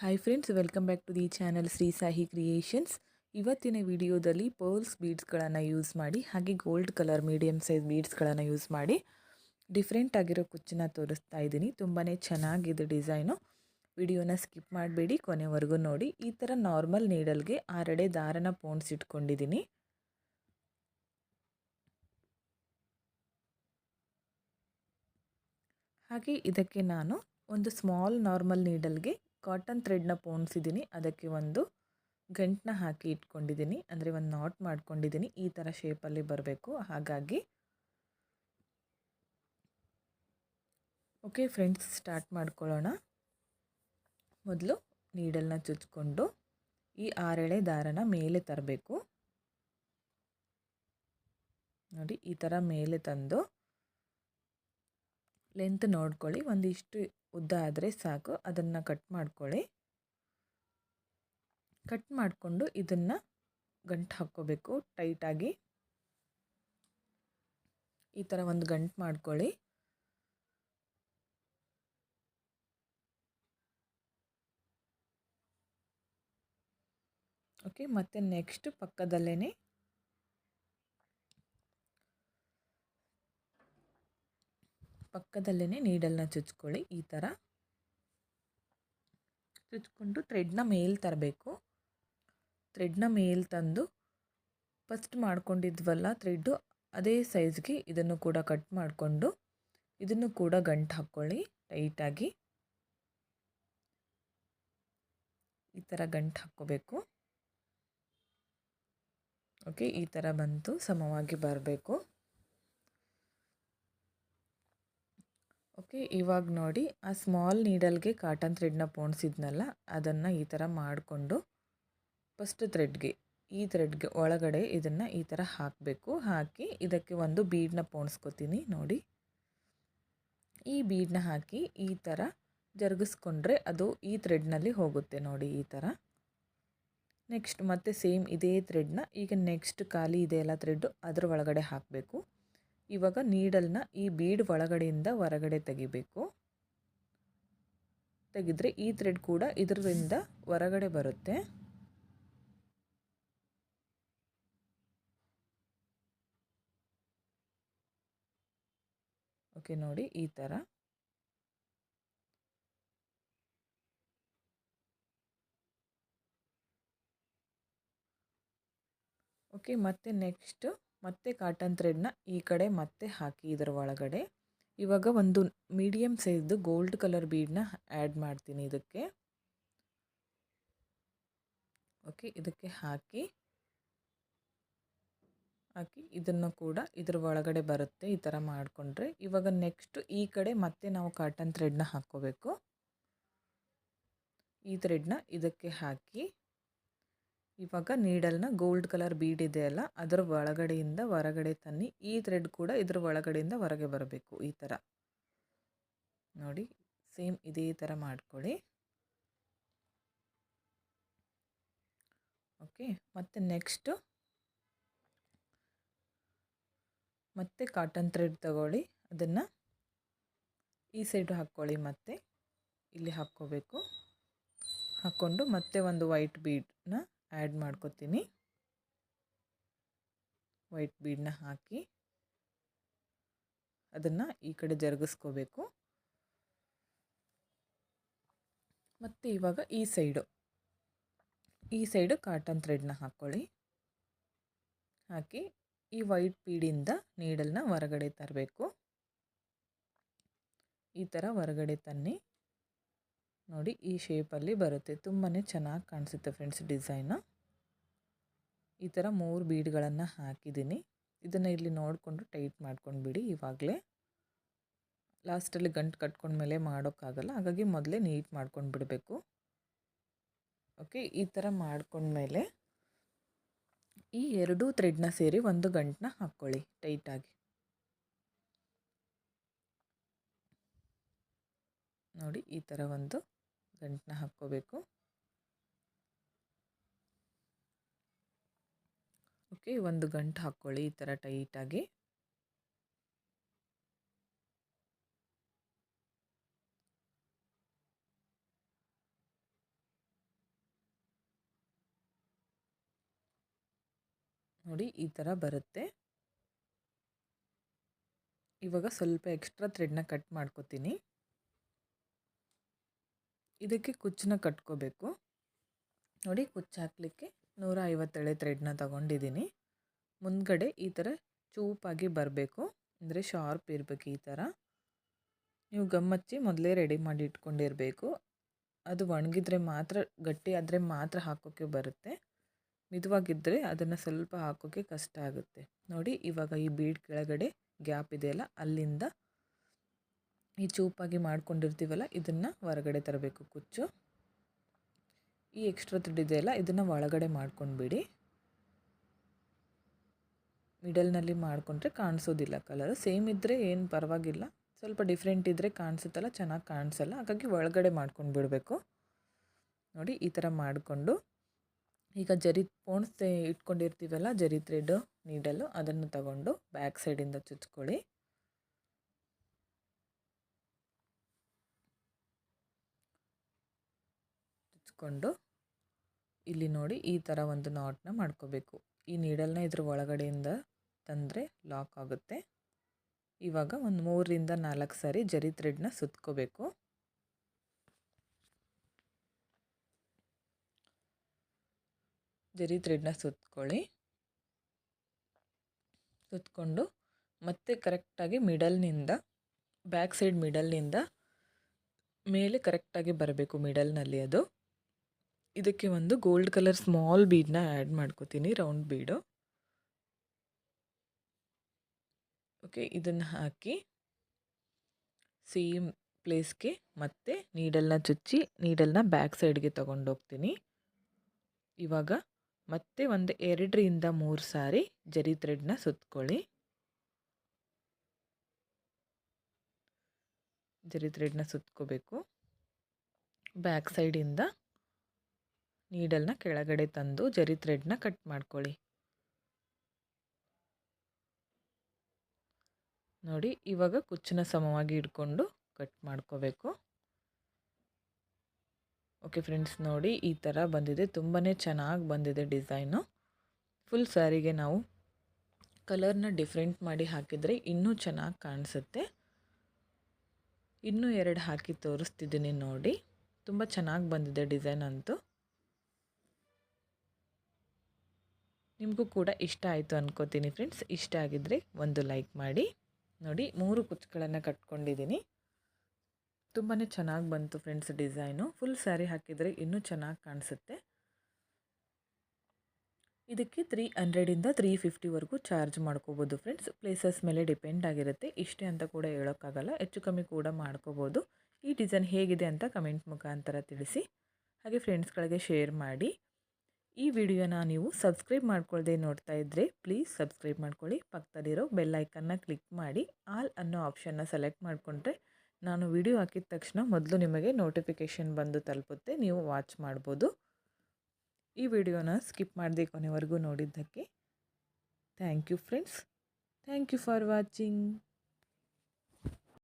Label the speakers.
Speaker 1: Hi friends welcome back to the channel Shri Sahi creations ಇವತ್ತಿನ ವಿಡಿಯೋದಲ್ಲಿ pearls ಬೀಡ್ಸ್ಗಳನ್ನು use ಮಾಡಿ, ಹಾಗೆ ಗೋಲ್ಡ್ ಕಲರ್ ಮೀಡಿಯಮ್ ಸೈಜ್ ಬೀಡ್ಸ್ಗಳನ್ನು ಯೂಸ್ ಮಾಡಿ ಡಿಫ್ರೆಂಟ್ ಆಗಿರೋ ಕುಚ್ಚನ್ನ ತೋರಿಸ್ತಾ ಇದ್ದೀನಿ. ತುಂಬಾ ಚೆನ್ನಾಗಿದೆ ಡಿಸೈನು ವಿಡಿಯೋನ ಸ್ಕಿಪ್ ಮಾಡಬೇಡಿ, ಕೊನೆವರೆಗೂ ನೋಡಿ. ಈ ಥರ ನಾರ್ಮಲ್ ನೀಡಲ್ಗೆ ಆರಡೆ ದಾರನ ಪೋಣ್ಸ್ ಇಟ್ಕೊಂಡಿದ್ದೀನಿ. ಹಾಗೆ ಇದಕ್ಕೆ ನಾನು ಒಂದು ಸ್ಮಾಲ್ ನಾರ್ಮಲ್ ನೀಡಲ್ಗೆ ಕಾಟನ್ ಥ್ರೆಡ್ನ ಪೋಣಿಸಿದ್ದೀನಿ ಅದಕ್ಕೆ ಒಂದು ಗಂಟನ್ನ ಹಾಕಿ ಇಟ್ಕೊಂಡಿದ್ದೀನಿ ಅಂದರೆ ಒಂದು ನಾಟ್ ಮಾಡ್ಕೊಂಡಿದ್ದೀನಿ ಈ ಥರ ಶೇಪಲ್ಲಿ ಬರಬೇಕು. ಹಾಗಾಗಿ ಓಕೆ ಫ್ರೆಂಡ್ಸ್ ಸ್ಟಾರ್ಟ್ ಮಾಡ್ಕೊಳ್ಳೋಣ. ಮೊದಲು ನೀಡಲ್ನ ಚುಚ್ಕೊಂಡು ಈ ಆರೆಳೆ ದಾರನ ಮೇಲೆ ತರಬೇಕು. ನೋಡಿ, ಈ ಥರ ಮೇಲೆ ತಂದು ಲೆಂತ್ ನೋಡ್ಕೊಳ್ಳಿ. ಒಂದಿಷ್ಟು ಉದ್ದ ಆದರೆ ಸಾಕು. ಅದನ್ನು ಕಟ್ ಮಾಡ್ಕೊಳ್ಳಿ. ಕಟ್ ಮಾಡಿಕೊಂಡು ಇದನ್ನು ಗಂಟು ಹಾಕ್ಕೋಬೇಕು. ಟೈಟಾಗಿ ಈ ಥರ ಒಂದು ಗಂಟು ಮಾಡ್ಕೊಳ್ಳಿ. ಓಕೆ ಮತ್ತು ನೆಕ್ಸ್ಟ್ ಪಕ್ಕದಲ್ಲೇ ಪಕ್ಕದಲ್ಲೇ ನೀಡಲ್ನ ಚುಚ್ಕೊಳ್ಳಿ, ಈ ಥರ ಚುಚ್ಕೊಂಡು ಥ್ರೆಡ್ನ ಮೇಲೆ ತರಬೇಕು. ಥ್ರೆಡ್ನ ಮೇಲೆ ತಂದು ಫಸ್ಟ್ ಮಾಡ್ಕೊಂಡಿದ್ವಲ್ಲ ಥ್ರೆಡ್ಡು ಅದೇ ಸೈಜ್ಗೆ ಇದನ್ನು ಕೂಡ ಕಟ್ ಮಾಡಿಕೊಂಡು, ಇದನ್ನು ಕೂಡ ಗಂಟು ಹಾಕ್ಕೊಳ್ಳಿ ಟೈಟಾಗಿ ಈ ಥರ ಗಂಟು ಹಾಕ್ಕೋಬೇಕು. ಓಕೆ ಈ ಥರ ಬಂತು, ಸಮವಾಗಿ ಬರಬೇಕು. ಓಕೆ, ಇವಾಗ ನೋಡಿ ಆ ಸ್ಮಾಲ್ ನೀಡಲ್ಗೆ ಕಾಟನ್ ಥ್ರೆಡ್ನ ಪೋಣಿಸಿದ್ನಲ್ಲ, ಅದನ್ನು ಈ ಥರ ಮಾಡಿಕೊಂಡು ಫಸ್ಟ್ ಥ್ರೆಡ್ಗೆ, ಈ ಥ್ರೆಡ್ಗೆ ಒಳಗಡೆ ಇದನ್ನು ಈ ಥರ ಹಾಕಬೇಕು. ಹಾಕಿ ಇದಕ್ಕೆ ಒಂದು ಬೀಡನ್ನ ಪೋಣಿಸ್ಕೊತೀನಿ ನೋಡಿ. ಈ ಬೀಡನ್ನ ಹಾಕಿ ಈ ಥರ ಜರುಗಿಸ್ಕೊಂಡ್ರೆ ಅದು ಈ ಥ್ರೆಡ್ನಲ್ಲಿ ಹೋಗುತ್ತೆ ನೋಡಿ ಈ ಥರ. ನೆಕ್ಸ್ಟ್ ಮತ್ತೆ ಸೇಮ್ ಇದೇ ಥ್ರೆಡ್ನ ಈಗ ನೆಕ್ಸ್ಟ್ ಖಾಲಿ ಇದೆಯಲ್ಲ ಥ್ರೆಡ್ಡು, ಅದರ ಒಳಗಡೆ ಹಾಕಬೇಕು. ಇವಾಗ ನೀಡಲ್ನ ಈ ಬೀಡ್ ಒಳಗಡೆಯಿಂದ ಹೊರಗಡೆ ತೆಗಿಬೇಕು. ತೆಗೆದ್ರೆ ಈ ಥ್ರೆಡ್ ಕೂಡ ಇದರಿಂದ ಹೊರಗಡೆ ಬರುತ್ತೆ. ಓಕೆ, ನೋಡಿ ಈ ಥರ. ಓಕೆ, ಮತ್ತೆ ನೆಕ್ಸ್ಟ್ ಮತ್ತೆ ಕಾಟನ್ ಥ್ರೆಡ್ನ ಈ ಕಡೆ ಮತ್ತೆ ಹಾಕಿ ಇದರ ಒಳಗಡೆ. ಇವಾಗ ಒಂದು ಮೀಡಿಯಮ್ ಸೈಜ್ದು ಗೋಲ್ಡ್ ಕಲರ್ ಬೀಡನ್ನ ಆ್ಯಡ್ ಮಾಡ್ತೀನಿ ಇದಕ್ಕೆ. ಓಕೆ ಇದಕ್ಕೆ ಹಾಕಿ. ಹಾಕಿ ಇದನ್ನು ಕೂಡ ಇದರ ಒಳಗಡೆ ಬರುತ್ತೆ, ಈ ಥರ ಮಾಡಿಕೊಂಡ್ರೆ. ಇವಾಗ ನೆಕ್ಸ್ಟ್ ಈ ಕಡೆ ಮತ್ತೆ ನಾವು ಕಾಟನ್ ಥ್ರೆಡ್ನ ಹಾಕ್ಕೋಬೇಕು. ಈ ಥ್ರೆಡ್ನ ಇದಕ್ಕೆ ಹಾಕಿ. ಇವಾಗ ನೀಡಲ್ನ ಗೋಲ್ಡ್ ಕಲರ್ ಬೀಡ್ ಇದೆ ಅಲ್ಲ, ಅದರ ಒಳಗಡೆಯಿಂದ ಹೊರಗಡೆ ತನ್ನಿ, ಈ ಥ್ರೆಡ್ ಕೂಡ ಇದರ ಒಳಗಡೆಯಿಂದ ಹೊರಗೆ ಬರಬೇಕು, ಈ ಥರ. ನೋಡಿ, ಸೇಮ್ ಇದೇ ಥರ ಮಾಡ್ಕೊಳ್ಳಿ. ಓಕೆ, ಮತ್ತು ನೆಕ್ಸ್ಟು. ಮತ್ತೆ ಕಾಟನ್ ಥ್ರೆಡ್ ತಗೊಳ್ಳಿ, ಅದನ್ನು ಈ ಸೈಡು ಹಾಕ್ಕೊಳ್ಳಿ, ಮತ್ತೆ ಇಲ್ಲಿ ಹಾಕ್ಕೋಬೇಕು. ಹಾಕ್ಕೊಂಡು ಮತ್ತೆ ಒಂದು ವೈಟ್ ಬೀಡನ್ನ ಆ್ಯಡ್ ಮಾಡ್ಕೊತೀನಿ. ವೈಟ್ ಬೀಡನ್ನ ಹಾಕಿ. ಅದನ್ನು ಈ ಕಡೆ ಜರುಗಿಸ್ಕೋಬೇಕು. ಮತ್ತು ಇವಾಗ ಈ ಸೈಡು. ಈ ಸೈಡು ಕಾಟನ್ ಥ್ರೆಡ್ನ ಹಾಕ್ಕೊಳ್ಳಿ. ಹಾಕಿ ಈ ವೈಟ್ ಬೀಡಿಂದ ನೀಡಲ್ನ ಹೊರಗಡೆ ತರಬೇಕು. ಈ ಥರ ಹೊರಗಡೆ ತನ್ನಿ. ನೋಡಿ ಈ ಶೇಪಲ್ಲಿ ಬರುತ್ತೆ. ತುಂಬಾ ಚೆನ್ನಾಗಿ ಕಾಣಿಸುತ್ತೆ ಫ್ರೆಂಡ್ಸ್ ಡಿಸೈನು ಈ ಥರ ಮೂರು ಬೀಡ್ಗಳನ್ನು ಹಾಕಿದ್ದೀನಿ. ಇದನ್ನು ಇಲ್ಲಿ ನೋಡಿಕೊಂಡು ಟೈಟ್ ಮಾಡ್ಕೊಂಡ್ಬಿಡಿ ಇವಾಗಲೇ. ಲಾಸ್ಟಲ್ಲಿ ಗಂಟು ಕಟ್ಕೊಂಡ್ಮೇಲೆ ಮಾಡೋಕ್ಕಾಗಲ್ಲ. ಹಾಗಾಗಿ ಮೊದಲೇ ನೀಟ್ ಮಾಡ್ಕೊಂಡು ಬಿಡಬೇಕು ಓಕೆ ಈ ಥರ ಮಾಡ್ಕೊಂಡ್ಮೇಲೆ ಈ ಎರಡೂ ಥ್ರೆಡ್ನ ಸೇರಿ ಒಂದು ಗಂಟನ್ನ ಹಾಕ್ಕೊಳ್ಳಿ ಟೈಟಾಗಿ ನೋಡಿ ಈ ಥರ ಒಂದು ಗಂಟನ್ನ ಹಾಕ್ಕೋಬೇಕು. ಓಕೆ, ಒಂದು ಗಂಟು ಹಾಕ್ಕೊಳ್ಳಿ ಈ ಥರ ಟೈಟಾಗಿ. ನೋಡಿ, ಈ ಥರ ಬರುತ್ತೆ. ಇವಾಗ ಸ್ವಲ್ಪ ಎಕ್ಸ್ಟ್ರಾ ಥ್ರೆಡ್ನ ಕಟ್ ಮಾಡ್ಕೋತೀನಿ. ಇದಕ್ಕೆ ಕುಚ್ಚನ್ನ ಕಟ್ಕೋಬೇಕು. ನೋಡಿ ಕುಚ್ಚು ಹಾಕಲಿಕ್ಕೆ ನೂರ ಐವತ್ತೇಳೆ ಥ್ರೆಡ್ನ ತಗೊಂಡಿದ್ದೀನಿ. ಮುಂದ್ಗಡೆ ಈ ಥರ ಚೂಪಾಗಿ ಬರಬೇಕು. ಅಂದರೆ ಶಾರ್ಪ್ ಇರಬೇಕು ಈ ಥರ ನೀವು ಗಮ್ಮಚ್ಚಿ ಮೊದಲೇ ರೆಡಿ ಮಾಡಿ ಇಟ್ಕೊಂಡಿರಬೇಕು. ಅದು ಒಣಗಿದ್ರೆ ಮಾತ್ರ, ಗಟ್ಟಿ ಆದರೆ ಮಾತ್ರ ಹಾಕೋಕ್ಕೆ ಬರುತ್ತೆ. ಮಿದುವಾಗಿದ್ದರೆ ಅದನ್ನು ಸ್ವಲ್ಪ ಹಾಕೋಕ್ಕೆ ಕಷ್ಟ ಆಗುತ್ತೆ. ನೋಡಿ ಇವಾಗ ಈ ಬೀಡ್ ಕೆಳಗಡೆ ಗ್ಯಾಪ್ ಇದೆಯಲ್ಲ, ಅಲ್ಲಿಂದ ಈ ಚೂಪಾಗಿ ಮಾಡ್ಕೊಂಡಿರ್ತೀವಲ್ಲ, ಇದನ್ನು ಹೊರಗಡೆ ತರಬೇಕು ಕುಚ್ಚು. ಈ ಎಕ್ಸ್ಟ್ರಾ ತ್ರೆಡ್ ಇದನ್ನು ಒಳಗಡೆ ಮಾಡ್ಕೊಂಡ್ಬಿಡಿ. ಮಿಡಲ್ನಲ್ಲಿ ಮಾಡಿಕೊಂಡ್ರೆ ಕಾಣಿಸೋದಿಲ್ಲ ಕಲರ್ ಸೇಮ್ ಇದ್ದರೆ ಏನು ಪರವಾಗಿಲ್ಲ. ಸ್ವಲ್ಪ ಡಿಫ್ರೆಂಟ್ ಇದ್ದರೆ ಕಾಣಿಸುತ್ತಲ್ಲ, ಚೆನ್ನಾಗಿ ಕಾಣಿಸಲ್ಲ. ಹಾಗಾಗಿ ಒಳಗಡೆ ಮಾಡ್ಕೊಂಡು ಬಿಡಬೇಕು ನೋಡಿ, ಈ ಥರ ಮಾಡಿಕೊಂಡು. ಈಗ ಜರಿ ಪೋಣ್ಸ್ ಇಟ್ಕೊಂಡಿರ್ತೀವಲ್ಲ, ಜರಿ ಥ್ರೆಡ್ ನೀಡಲು ಅದನ್ನು ತಗೊಂಡು ಬ್ಯಾಕ್ ಸೈಡಿಂದ ಚುಚ್ಕೊಳ್ಳಿ. ಚುಚ್ಕೊಂಡು ಇಲ್ಲಿ ನೋಡಿ ಈ ಥರ ಒಂದು ನಾಟ್ನ ಮಾಡ್ಕೋಬೇಕು. ಈ ನೀಡಲ್ನ ಇದ್ರ ಒಳಗಡೆಯಿಂದ ತಂದರೆ ಲಾಕ್ ಆಗುತ್ತೆ. ಇವಾಗ ಒಂದು ಮೂರರಿಂದ ನಾಲ್ಕು ಸಾರಿ ಜರಿ ಥ್ರೆಡ್ನ ಸುತ್ಕೋಬೇಕು. ಜರಿ ಥ್ರೆಡ್ನ ಸುತ್ಕೊಳ್ಳಿ. ಸುತ್ಕೊಂಡು ಮತ್ತೆ ಕರೆಕ್ಟಾಗಿ ಮಿಡಲ್ನಿಂದ ಬ್ಯಾಕ್ ಸೈಡ್ ಮಿಡಲ್ನಿಂದ ಮೇಲೆ ಕರೆಕ್ಟಾಗಿ ಬರಬೇಕು ಮಿಡಲ್ನಲ್ಲಿ ಅದು. ಇದಕ್ಕೆ ಒಂದು ಗೋಲ್ಡ್ ಕಲರ್ ಸ್ಮಾಲ್ ಬೀಡನ್ನ ಆ್ಯಡ್ ಮಾಡ್ಕೋತೀನಿ ರೌಂಡ್ ಬೀಡು ಓಕೆ ಇದನ್ನು ಹಾಕಿ ಸೇಮ್ ಪ್ಲೇಸ್ಗೆ ಮತ್ತೆ ನೀಡಲ್ನ ಚುಚ್ಚಿ ನೀಡಲ್ನ ಬ್ಯಾಕ್ ಸೈಡ್ಗೆ ತೊಗೊಂಡೋಗ್ತೀನಿ. ಇವಾಗ ಮತ್ತೆ ಒಂದು ಎರಡರಿಂದ ಮೂರು ಸಾರಿ ಜರಿ ಥ್ರೆಡ್ನ ಸುತ್ಕೊಳ್ಳಿ. ಜರಿ ಥ್ರೆಡ್ನ ಸುತ್ಕೋಬೇಕು. ಬ್ಯಾಕ್ ಸೈಡಿಂದ ನೀಡಲ್ನ ಕೆಳಗಡೆ ತಂದು ಜರಿ ಥ್ರೆಡ್ನ ಕಟ್ ಮಾಡ್ಕೊಳ್ಳಿ. ನೋಡಿ, ಇವಾಗ ಕುಚ್ಚನ್ನ ಸಮವಾಗಿ ಇಟ್ಕೊಂಡು ಕಟ್ ಮಾಡ್ಕೋಬೇಕು. ಓಕೆ ಫ್ರೆಂಡ್ಸ್, ನೋಡಿ ಈ ಥರ ಬಂದಿದೆ. ತುಂಬಾ ಚೆನ್ನಾಗಿ ಬಂದಿದೆ ಡಿಸೈನು. ಫುಲ್ ಸ್ಯಾರಿಗೆ ನಾವು ಕಲರ್ನ ಡಿಫ್ರೆಂಟ್ ಮಾಡಿ ಹಾಕಿದರೆ ಇನ್ನೂ ಚೆನ್ನಾಗಿ ಕಾಣಿಸುತ್ತೆ. ಇನ್ನೂ ಎರಡು ಹಾಕಿ ತೋರಿಸ್ತಿದ್ದೀನಿ ನೋಡಿ. ತುಂಬ ಚೆನ್ನಾಗಿ ಬಂದಿದೆ ಡಿಸೈನ್ ಅಂತೂ. ನಿಮಗೂ ಕೂಡ ಇಷ್ಟ ಆಯಿತು ಅನ್ಕೋತೀನಿ ಫ್ರೆಂಡ್ಸ್ ಇಷ್ಟ ಆಗಿದ್ದರೆ ಒಂದು ಲೈಕ್ ಮಾಡಿ. ನೋಡಿ, ಮೂರು ಕುಚ್ಚುಗಳನ್ನು ಕಟ್ಕೊಂಡಿದ್ದೀನಿ. ತುಂಬಾ ಚೆನ್ನಾಗಿ ಬಂತು ಫ್ರೆಂಡ್ಸ್ ಡಿಸೈನು ಫುಲ್ ಸ್ಯಾರಿ ಹಾಕಿದರೆ ಇನ್ನೂ ಚೆನ್ನಾಗಿ ಕಾಣಿಸುತ್ತೆ. ಇದಕ್ಕೆ ತ್ರೀ ಹಂಡ್ರೆಡಿಂದ ತ್ರೀ ಫಿಫ್ಟಿವರೆಗೂ ಚಾರ್ಜ್ ಮಾಡ್ಕೋಬೋದು ಫ್ರೆಂಡ್ಸ್ ಪ್ಲೇಸಸ್ ಮೇಲೆ ಡಿಪೆಂಡ್ ಆಗಿರುತ್ತೆ. ಇಷ್ಟೇ ಅಂತ ಕೂಡ ಹೇಳೋಕ್ಕಾಗಲ್ಲ. ಹೆಚ್ಚು ಕಮ್ಮಿ ಕೂಡ ಮಾಡ್ಕೋಬೋದು. ಈ ಡಿಸೈನ್ ಹೇಗಿದೆ ಅಂತ ಕಮೆಂಟ್ ಮುಖಾಂತರ ತಿಳಿಸಿ. ಹಾಗೆ ಫ್ರೆಂಡ್ಸ್ಗಳಿಗೆ ಶೇರ್ ಮಾಡಿ. ಈ ವಿಡಿಯೋನ ನೀವು ಸಬ್ಸ್ಕ್ರೈಬ್ ಮಾಡ್ಕೊಳ್ಳದೆ ನೋಡ್ತಾ ಇದ್ದರೆ ಪ್ಲೀಸ್ ಸಬ್ಸ್ಕ್ರೈಬ್ ಮಾಡ್ಕೊಳ್ಳಿ. ಪಕ್ಕದಲ್ಲಿರೋ ಬೆಲ್ಲೈಕನ್ನ ಕ್ಲಿಕ್ ಮಾಡಿ ಆಲ್ ಅನ್ನೋ ಆಪ್ಷನ್ನ ಸೆಲೆಕ್ಟ್ ಮಾಡಿಕೊಂಡ್ರೆ ನಾನು ವಿಡಿಯೋ ಹಾಕಿದ ತಕ್ಷಣ ಮೊದಲು ನಿಮಗೆ ನೋಟಿಫಿಕೇಷನ್ ಬಂದು ತಲುಪುತ್ತೆ, ನೀವು ವಾಚ್ ಮಾಡ್ಬೋದು. ಈ ವಿಡಿಯೋನ ಸ್ಕಿಪ್ ಮಾಡದೆ ಕೊನೆವರೆಗೂ ನೋಡಿದ್ದಕ್ಕೆ thank you friends thank you for watching